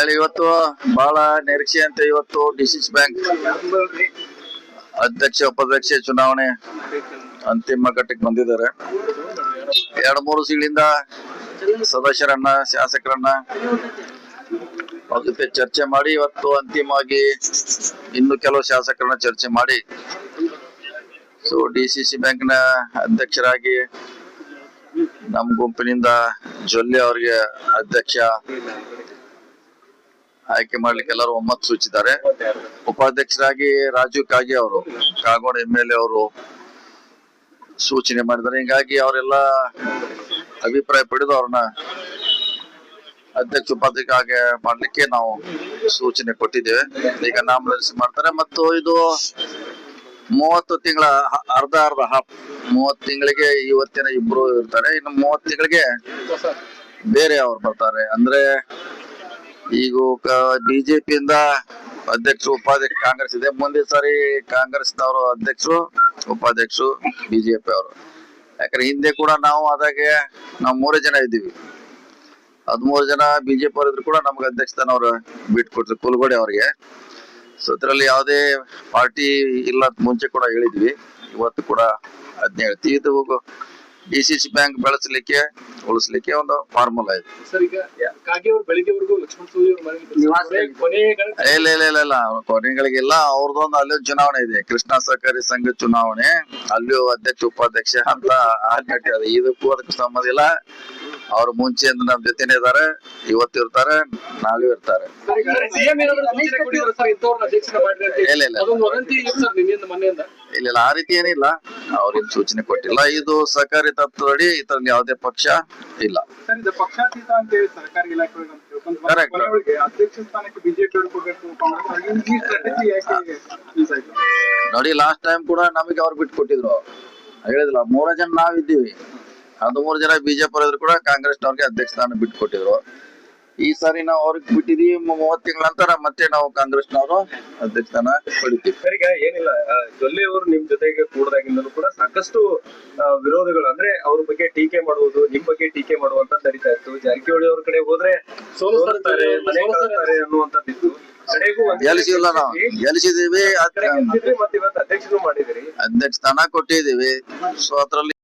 ಹೇಳಿ ಇವತ್ತು ಬಹಳ ನಿರೀಕ್ಷೆ ಅಂತ ಇವತ್ತು ಡಿಸಿಸ್ ಬ್ಯಾಂಕ್ ಅಧ್ಯಕ್ಷ, ಉಪಾಧ್ಯಕ್ಷ ಚುನಾವಣೆ ಅಂತಿಮ ಘಟ್ಟಕ್ಕೆ ಬಂದಿದ್ದಾರೆ. ಎರಡು, ಮೂರು ಸಿಗಳಿಂದ ಸದಸ್ಯರನ್ನ, ಶಾಸಕರನ್ನ ಅದಕ್ಕೆ ಚರ್ಚೆ ಮಾಡಿ ಇವತ್ತು ಅಂತಿಮವಾಗಿ ಇನ್ನು ಕೆಲವು ಶಾಸಕರನ್ನ ಚರ್ಚೆ ಮಾಡಿ. ಸೊ ಡಿ ಸಿ ಸಿ ನ ಅಧ್ಯಕ್ಷರಾಗಿ ನಮ್ಮ ಗುಂಪಿನಿಂದ ಜೊಲ್ಲೆ ಅವರಿಗೆ ಅಧ್ಯಕ್ಷ ಆಯ್ಕೆ ಮಾಡ್ಲಿಕ್ಕೆ ಎಲ್ಲರೂ ಒಮ್ಮತ್ ಸೂಚಿದ್ದಾರೆ. ಉಪಾಧ್ಯಕ್ಷರಾಗಿ ರಾಜೀವ್ ಕಾಗೆ ಅವರು, ಕಾಗೋಡ ಎಂ ಎಲ್ ಎ ಅವರು ಸೂಚನೆ ಮಾಡಿದ್ದಾರೆ. ಹಿಂಗಾಗಿ ಅವರೆಲ್ಲ ಅಭಿಪ್ರಾಯ ಪಡೆದು ಅವ್ರನ್ನ ಅಧ್ಯಕ್ಷ ಉಪಾಧ್ಯಕ್ಷ ಹಾಗೆ ಮಾಡ್ಲಿಕ್ಕೆ ನಾವು ಸೂಚನೆ ಕೊಟ್ಟಿದ್ದೇವೆ. ಈಗ ನಾಮನಿರ್ಸಿ ಮಾಡ್ತಾರೆ ಮತ್ತು ಇದು ಮೂವತ್ತು ತಿಂಗಳ ಅರ್ಧ ಅರ್ಧ ಹಾಫ್ ಮೂವತ್ತು ತಿಂಗಳಿಗೆ ಇವತ್ತಿನ ಇಬ್ರು ಇರ್ತಾರೆ. ಇನ್ನು ಮೂವತ್ತು ತಿಂಗಳಿಗೆ ಬೇರೆ ಅವ್ರು ಬರ್ತಾರೆ. ಅಂದ್ರೆ ಈಗ ಬಿಜೆಪಿಯಿಂದ ಅಧ್ಯಕ್ಷರು, ಉಪಾಧ್ಯಕ್ಷ ಕಾಂಗ್ರೆಸ್ ಇದೆ. ಮುಂದೆ ಸಾರಿ ಕಾಂಗ್ರೆಸ್ನವರು ಅಧ್ಯಕ್ಷರು, ಉಪಾಧ್ಯಕ್ಷರು ಬಿಜೆಪಿ ಅವರು. ಯಾಕಂದ್ರೆ ಹಿಂದೆ ಕೂಡ ನಾವು ಅದಾಗೆ ನಾವು ಮೂರೇ ಜನ ಇದ್ದೀವಿ. ಹದಿಮೂರು ಜನ ಬಿಜೆಪಿ ಅವರು ಇದ್ರು ಕೂಡ ನಮ್ಗೆ ಅಧ್ಯಕ್ಷತನ ಅವರು ಬಿಟ್ಕೊಟ್ರು ಕುಲಗೋಡೆ ಅವರಿಗೆ. ಸೊ ಅದರಲ್ಲಿ ಯಾವುದೇ ಪಾರ್ಟಿ ಇಲ್ಲ ಮುಂಚೆ ಕೂಡ ಹೇಳಿದ್ವಿ. ಇವತ್ತು ಕೂಡ ಅದನ್ನ ಹೇಳ್ತೀವಿ. ಡಿ ಸಿ ಸಿ ಬ್ಯಾಂಕ್ ಬೆಳೆಸಲಿಕ್ಕೆ ಉಳಿಸ್ಲಿಕ್ಕೆ ಒಂದು ಫಾರ್ಮುಲಾ ಇದೆ. ಸರ್ ಈಗ ಕಾಗೆ ಅವ್ರು ಬೆಳಿಗ್ಗೆವರೆಗೂ ಲಕ್ಷ್ಮಣ ಸೂರಿ ಅವ್ರ ಮನೆಗೆ ಕೊನೆ ಕೊನೆ ಇಲ್ಲ ಇಲ್ಲ ಇಲ್ಲ ಇಲ್ಲ. ಕೊನೆಗಳಿಗೆಲ್ಲ ಅವ್ರದೊಂದು ಅಲ್ಲಿ ಚುನಾವಣೆ ಇದೆ. ಕೃಷ್ಣ ಸಹಕಾರಿ ಸಂಘ ಚುನಾವಣೆ. ಅಲ್ಲಿಯೂ ಅಧ್ಯಕ್ಷ ಉಪಾಧ್ಯಕ್ಷ ಅಂತ ಇದೆ. ಇದಕ್ಕೂ ಅದಕ್ಕೂ ಸಂಬಂಧ ಇಲ್ಲ. ಅವ್ರು ಮುಂಚೆಯಿಂದ ನಮ್ ಜೊತೆನೆ ಇದಾರೆ ಇವತ್ತು ಇರ್ತಾರೆ ನಾಳೆ ಇರ್ತಾರೆ. ಸಿಎಂ ಏನಾದ್ರು ಸೂಚನೆ ಕೊಟ್ಟಿದ್ರು ಸರ್ ಇಂಥವ್ರನ್ನ ಅಧ್ಯಕ್ಷನ ಮಾಡ್ರಿ ಅಂತ ಹೇಳಿ. ಇಲ್ಲ ಇಲ್ಲ ಅದೊಂದು ವದಂತಿ ಇತ್ತು ಸರ್ ನಿನ್ನೆಯಿಂದ ಮೊನ್ನೆಯಿಂದ. ಇಲ್ಲ ಆ ರೀತಿ ಏನಿಲ್ಲ. ಅವ್ರೇನ್ ಸೂಚನೆ ಕೊಟ್ಟಿಲ್ಲ. ಇದು ಸಹಕಾರಿ ತತ್ವದಡಿ ಇತರ ಯಾವುದೇ ಪಕ್ಷ ಇಲ್ಲ. ಪಕ್ಷಾತೀತ ಅಂತ ಹೇಳಿ ಸರ್ಕಾರಿ ಇಲಾಖೆ. ಅಧ್ಯಕ್ಷ ಸ್ಥಾನಕ್ಕೆ ಬಿಜೆಪಿ ಕಾಂಗ್ರೆಸ್ ಅವ್ರಿಗೆ ನೋಡಿ ಲಾಸ್ಟ್ ಟೈಮ್ ಕೂಡ ನಮಗೆ ಅವ್ರು ಬಿಟ್ಟು ಕೊಟ್ಟಿದ್ರು. ಹೇಳಿದಿಲ್ಲ ಮೂರ ಜನ ನಾವಿದ್ದೀವಿ. ಹದಿಮೂರು ಜನ ಬಿಜೆಪಿ ಇದ್ರು ಕೂಡ ಕಾಂಗ್ರೆಸ್ನವ್ರಿಗೆ ಅಧ್ಯಕ್ಷ ಸ್ಥಾನ ಬಿಟ್ಟು ಕೊಟ್ಟಿದ್ರು. ಈ ಸಾರಿ ನಾವು ಅವ್ರಿಗೆ ಬಿಟ್ಟಿದೀವಿ. ಮೂವತ್ ತಿಂಗಳ ನಂತರ ಮತ್ತೆ ನಾವು ಕಾಂಗ್ರೆಸ್ನವರು ಅಧ್ಯಕ್ಷ ಸ್ಥಾನ ಪಡಿತೀವಿ ಏನಿಲ್ಲ. ಜೊಲ್ಲೆ ಅವರು ನಿಮ್ ಜೊತೆಗೆ ಕೂಡದಾಗಿಂದಲೂ ಕೂಡ ಸಾಕಷ್ಟು ವಿರೋಧಗಳು. ಅಂದ್ರೆ ಅವ್ರ ಬಗ್ಗೆ ಟೀಕೆ ಮಾಡುವುದು ನಿಮ್ ಬಗ್ಗೆ ಟೀಕೆ ಮಾಡುವಂತ ನಡೀತಾ ಇತ್ತು. ಜಾರಕಿಹೊಳಿ ಅವ್ರ ಕಡೆ ಹೋದ್ರೆ ಸೋಲಿಸ್ತಾರೆ ಮನೆ ಅನ್ನುವಂತದ್ದು ಅನ್ನುವಂಥದ್ದಿತ್ತು. ಇವತ್ತು ಅಧ್ಯಕ್ಷರು ಮಾಡಿದಿರಿ. ಅಧ್ಯಕ್ಷ ಸ್ಥಾನ ಕೊಟ್ಟಿದೀವಿ. ಸೊ ಅದ್ರಲ್ಲಿ